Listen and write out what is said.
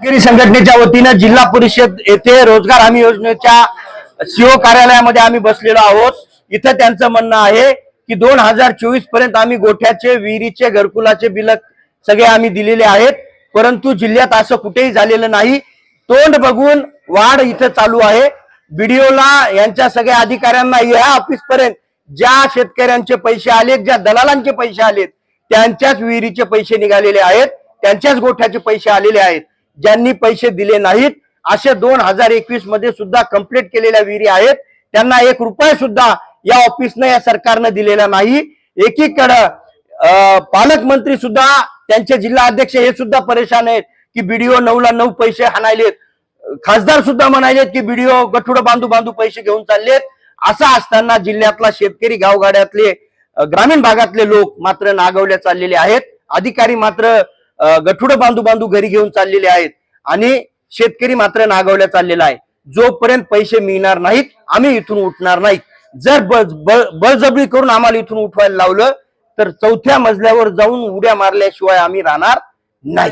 शेतकरी संघटनेच्या वतीनं जिल्हा परिषद येथे रोजगार हमी योजनेच्या सीओ कार्यालयामध्ये आम्ही बसलेलो आहोत. इथं त्यांचं म्हणणं आहे की दोन हजार चोवीसपर्यंत आम्ही गोठ्याचे विहिरीचे घरकुलाचे बिल सगळे आम्ही दिलेले आहेत. परंतु जिल्ह्यात असं कुठेही झालेलं नाही. तोंड बघून वाढ इथं चालू आहे. बीडीओला यांच्या सगळ्या अधिकाऱ्यांना या ऑफिस पर्यंत ज्या शेतकऱ्यांचे पैसे आलेत ज्या दलालांचे पैसे आलेत त्यांच्याच विहिरीचे पैसे निघालेले आहेत. त्यांच्याच गोठ्याचे पैसे आलेले आहेत. ज्यांनी पैसे दिले नाहीत असे दोन हजार एकवीसमध्ये सुद्धा कंप्लीट केलेल्या विहिरी आहेत. त्यांना एक रुपये सुद्धा या ऑफिसनं या सरकारनं दिलेला नाही. एकीकडं अं, पालकमंत्री सुद्धा त्यांचे जिल्हा अध्यक्ष हे सुद्धा परेशान आहेत की बीडीओ नऊला नऊ पैसे हाणायलेत. खासदार सुद्धा म्हणायलेत की बीडीओ गठुड बांधू बांधू पैसे घेऊन चाललेत. असं असताना जिल्ह्यातला शेतकरी गावगाड्यातले ग्रामीण भागातले लोक मात्र नागवल्या चाललेले आहेत. अधिकारी मात्र गठुड बांधू बांधू घरी घेऊन चाललेले आहेत आणि शेतकरी मात्र नागवल्या चाललेला आहे. जोपर्यंत पैसे मिळणार नाहीत आम्ही इथून उठणार नाहीत. जर बळ- बळजबरी करून आम्हाला इथून उठवायला लावलं तर चौथ्या मजल्यावर जाऊन उड्या मारल्याशिवाय आम्ही राहणार नाही.